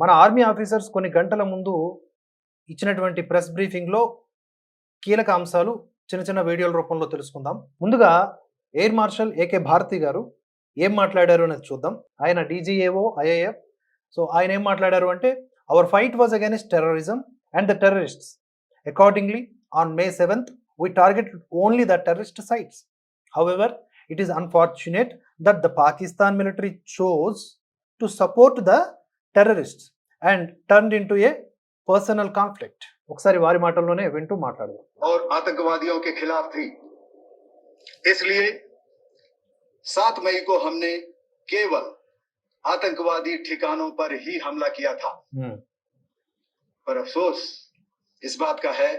మన army officers కొన్ని గంటల ముందు ఇచ్చినటువంటి ప్రెస్ బ్రీఫింగ్లో కీలక అంశాలు చిన్న చిన్న వీడియోల రూపంలో తెలుసుకుందాం. ముందుగా ఎయిర్ మార్షల్ ఏకే భారతి గారు ఏం మాట్లాడారు అనేది చూద్దాం. ఆయన డీజీఏఓ ఐఏఎఫ్. సో ఆయన ఏం మాట్లాడారు అంటే our fight was against terrorism and the terrorists accordingly on May seventh we targeted only the terrorist sites. However, it is unfortunate that the Pakistan military chose to support the terrorists and turned into a personal conflict. ఒకసారి వారి మాటల్లోనే వింటూ మాట్లాడదాం और आतंकवादियों के खिलाफ थी इसलिए 7 मई को हमने केवल आतंकवादी ठिकानों पर ही हमला किया था Hmm. पर अफसोस इस बात का है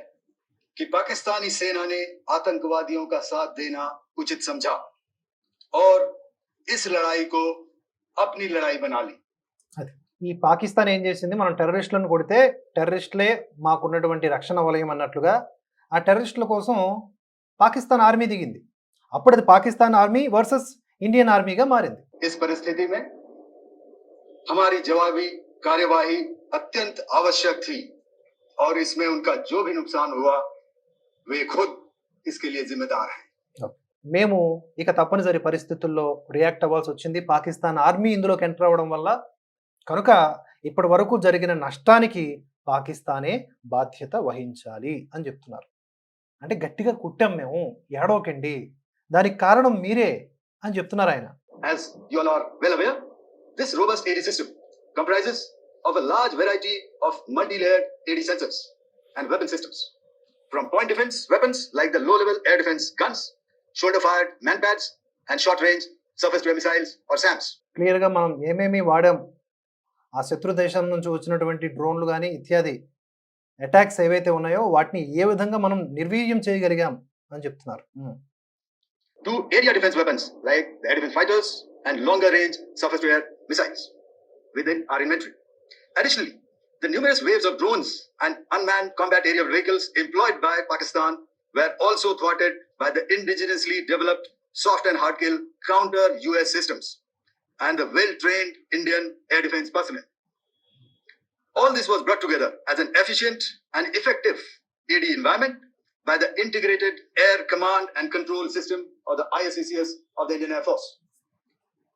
कि पाकिस्तानी सेना ने आतंकवादियों का साथ देना उचित समझा और इस लड़ाई को अपनी लड़ाई बना ली ఈ పాకిస్తాన్ ఏం చేసింది మనం టెర్రరిస్టులను కొడితే టెర్రరిస్టులే మాకున్నటువంటి రక్షణ వలయం అన్నట్లుగా ఆ టెర్రరిస్టుల కోసం పాకిస్తాన్ ఆర్మీ దిగింది అప్పుడు అది పాకిస్తాన్ ఆర్మీ వర్సెస్ ఇండియన్ ఆర్మీగా మారింది इस परिस्थिति में हमारी जवाबी कार्यवाही अत्यंत आवश्यक थी और इसमें उनका जो भी नुकसान हुआ वे खुद इसके लिए जिम्मेदार हैं మేము ఇక తప్పనిసరి పరిస్థితుల్లో రియాక్ట్ అవ్వాల్సి వచ్చింది పాకిస్తాన్ ఆర్మీ ఇందులోకి ఎంటర్ అవ్వడం వల్ల కనుక ఇప్పటి వరకు జరిగిన నష్టానికి పాకిస్తానే బాధ్యత వహించాలి అని చెప్తున్నారు అంటే గట్టిగా కుట్టాం మేము ఏడవకండి దానికి కారణం మీరే అని చెప్తున్నారు ఆయన As you all are well aware, this robust AD system comprises of a large variety of multi-layered AD sensors and weapon systems. From point defense weapons like the low-level air defense guns, shoulder-fired manpads, and short-range surface-to-air missiles or SAMs. క్లియర్గా మనం ఏమేమి వాడాం ఆ శత్రు దేశం నుంచి వచ్చినటువంటి డ్రోన్లు కానీ ఇత్యాది అటాక్స్ ఏవైతే ఉన్నాయో వాటిని ఏ విధంగా మనం నిర్వీర్యం చేయగలిగాం అని చెప్తున్నారు to area defence weapons like air defence fighters and longer range surface to air missiles within our inventory additionally the numerous waves of drones and unmanned combat aerial vehicles employed by Pakistan were also థ్వాటెడ్ by the indigenously developed soft and hard kill counter UAS systems and the well trained Indian air defense personnel. All this was brought together as an efficient and effective AD environment by the Integrated Air Command and Control System or the ISCCS of the Indian Air Force,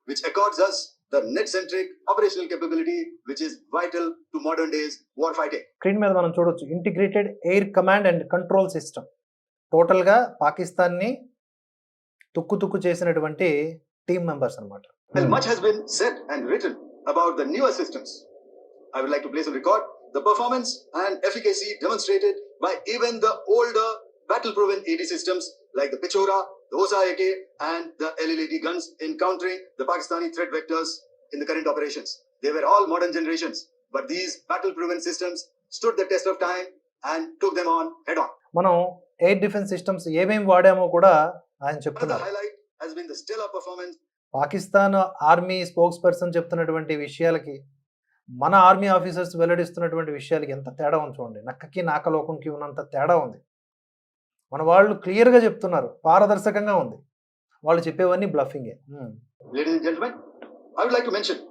which accords us the net-centric operational capability which is vital to modern days war fighting. Screen మీద మనం చూడొచ్చు integrated air command and control system టోటల్గా పాకిస్తాన్ని తుక్కు తుక్కు చేసినటువంటి team members అనమాట While much has been said and written about the newer systems, I would like to place on record the performance and efficacy demonstrated by even the older battle-proven AD systems like the Pichora, the Osa AK, and the LLAD guns in countering the Pakistani threat vectors in the current operations. They were all modern generations, but these battle-proven systems stood the test of time and took them on head-on. మనం air defence systems ఏమేమి వాడామో కూడా ఆయన Another చెప్తున్నారు highlight has been the stellar performance Pakistan army spokesperson చెప్తున్నటువంటి విషయాలకి మన army officers వెల్లడిస్తున్నటువంటి విషయాలకి ఎంత తేడా ఉంది చూడండి నక్కకి నాకలోకంకి ఉన్నంత తేడా ఉంది మన వాళ్ళు క్లియర్గా చెప్తున్నారు పారదర్శకంగా ఉంది వాళ్ళు చెప్పేవన్నీ బ్లఫింగే ladies and gentlemen I would like to mention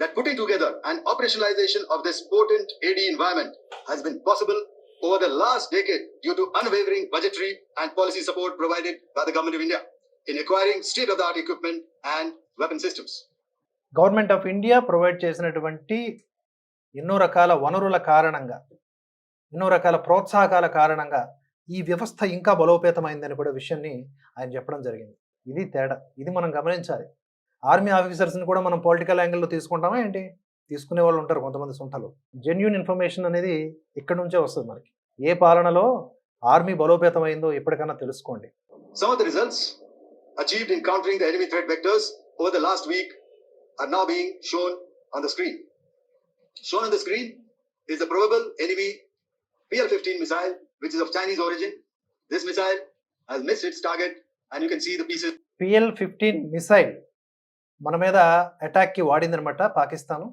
that putting together and operationalisation of this portent AD environment has been possible over the last decade due to unwavering budgetary and policy support provided by the Government of India in acquiring state of the art equipment and weapon systems. Government of India provide చేసినటువంటి ఎన్నో రకాల వనరుల కారణంగా ఎన్నో రకాల ప్రోత్సాహకాల కారణంగా ఈ వ్యవస్థ ఇంకా బలోపేతమైందని కూడా విషయాన్ని ఆయన చెప్పడం జరిగింది. ఇది తేడా. ఇది మనం గమనించాలి. ఆర్మీ ఆఫీసర్స్ని కూడా మనం పొలిటికల్ యాంగిల్లో తీసుకుంటామా ఏంటి? తీసుకునే వాళ్ళు ఉంటారు కొంతమంది సొంతలు జెన్యున్ ఇన్ఫర్మేషన్ అనేది ఇక్కడి నుంచే వస్తుంది మనకి. ఏ పాలనలో ఆర్మీ బలోపేతమైందో ఎప్పటికైనా తెలుసుకోండి. Some of the results achieved in countering the enemy threat vectors over the last week are now being shown on the screen. Shown on the screen is the probable enemy PL-15 missile, which is of Chinese origin. This missile has missed its target, and you can see the pieces PL fifteen missile మన మీద అటాక్కి వాడిందనమాట పాకిస్తాను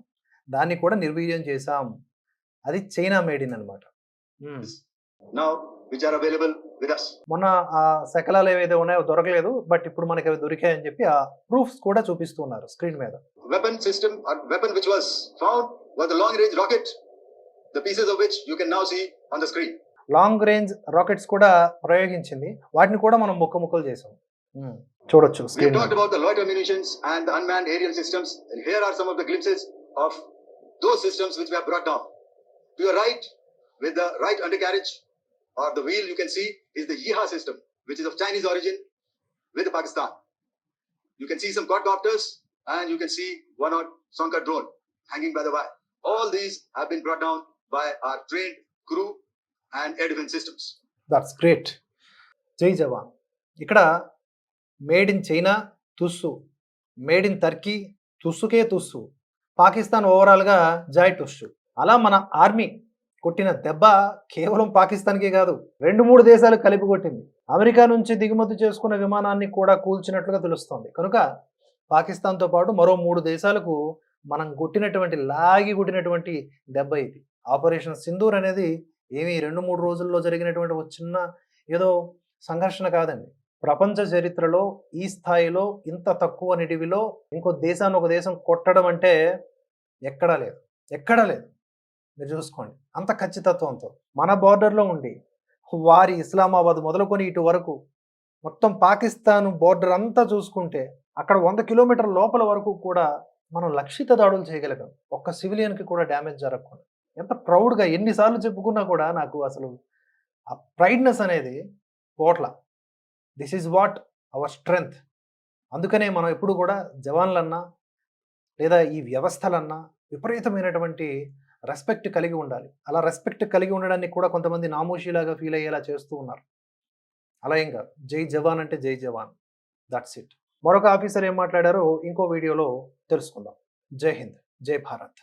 దాన్ని కూడా నిర్వీర్యం చేశాం అది China made in which are available with us. మొన్న ఆ శకలాలు ఏవైతే ఉన్నాయో దొరకలేదు బట్ ఇప్పుడు మనకి అవి దొరికాయని చెప్పి ఆ ప్రూఫ్స్ కూడా చూపిస్తున్నారు స్క్రీన్ మీద Weapon system or weapon which was found was the long range rocket, the pieces of which you can now see on the screen. Long range rockets కూడా ప్రయోగించింది వాటిని కూడా మనం ముక్క ముక్కలు చేసాం చూడొచ్చు We screen talked about the loiter munitions and the unmanned aerial systems, and here are some of the glimpses of those systems which we have brought down. To your right, with the right undercarriage or the wheel, you can see is the Yiha system, which is of Chinese origin with Pakistan. You can see some quadcopters and you can see one or Sonka drone hanging by the wire. All these have been brought down by our trained crew and air defense systems. That's great. జై జవాన్ ఇక్కడ made in China తుస్సు made in Turkey తుస్సుకే తుస్సు పాకిస్తాన్ ఓవరాల్గా Joy టుస్సు అలా మన army కొట్టిన దెబ్బ కేవలం పాకిస్తాన్కే కాదు రెండు మూడు దేశాలు కలిపి కొట్టింది. అమెరికా నుంచి దిగుమతి చేసుకున్న విమానాన్ని కూడా కూల్చినట్లుగా తెలుస్తోంది. కనుక పాకిస్తాన్తో పాటు మరో మూడు దేశాలకు మనం కొట్టినటువంటి లాగి కొట్టినటువంటి దెబ్బ ఇది. ఆపరేషన్ సింధూర్ అనేది ఏమి రెండు మూడు రోజుల్లో జరిగినటువంటి ఒక చిన్న ఏదో సంఘర్షణ కాదండి. ప్రపంచ చరిత్రలో ఈ స్థాయిలో ఇంత తక్కువ నిడివిలో ఇంకో దేశాన్ని ఒక దేశం కొట్టడం అంటే ఎక్కడా లేదు. ఎక్కడా లేదు. మీరు చూసుకోండి. అంత ఖచ్చితత్వంతో మన బార్డర్లో ఉండి వారి ఇస్లామాబాద్ మొదలుకొని ఇటు వరకు మొత్తం పాకిస్తాన్ బోర్డర్ అంతా చూసుకుంటే అక్కడ వంద కిలోమీటర్ల లోపల వరకు కూడా మనం లక్షిత దాడులు చేయగలిగాం. ఒక్క సివిలియన్కి కూడా డ్యామేజ్ జరగకుండా. ఎంత ప్రౌడ్గా ఎన్నిసార్లు చెప్పుకున్నా కూడా నాకు అసలు ఆ ప్రైడ్నెస్ అనేది పోట్ల. This is what our strength. అందుకనే మనం ఎప్పుడు కూడా జవాన్లన్నా లేదా ఈ వ్యవస్థలన్నా విపరీతమైనటువంటి రెస్పెక్ట్ కలిగి ఉండాలి. అలా రెస్పెక్ట్ కలిగి ఉండడానికి కూడా కొంతమంది నామోషిలాగా ఫీల్ అయ్యేలా చేస్తూ ఉన్నారు. అలా ఏం కాదు. జై జవాన్ అంటే జై జవాన్. దట్స్ ఇట్ మరొక ఆఫీసర్ ఏం మాట్లాడారో ఇంకో వీడియోలో తెలుసుకుందాం. జై హింద్. జై భారత్.